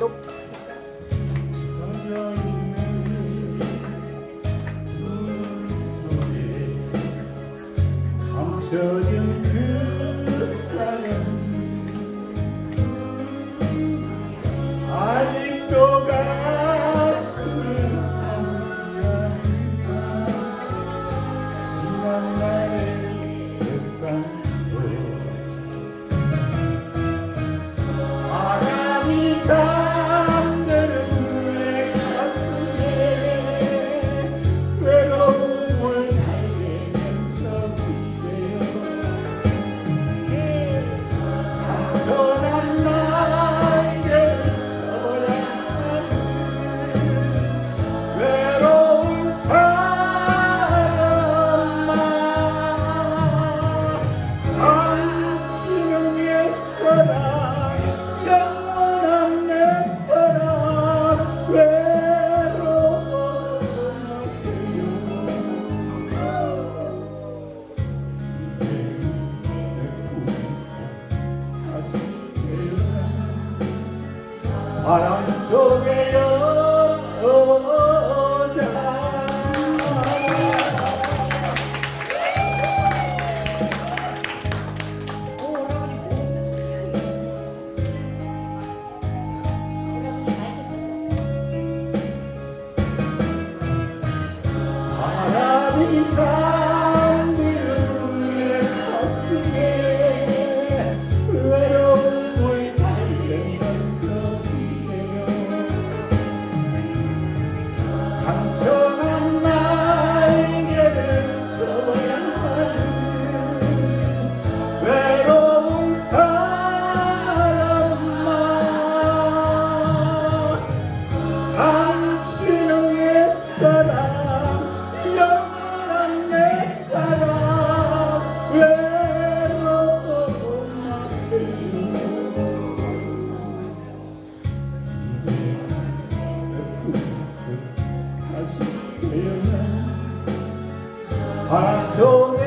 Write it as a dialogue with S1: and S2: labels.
S1: 높아. 저는 그 사람 아직도 가슴을 안열다 바람 속에 여자. 바람이 차. I don't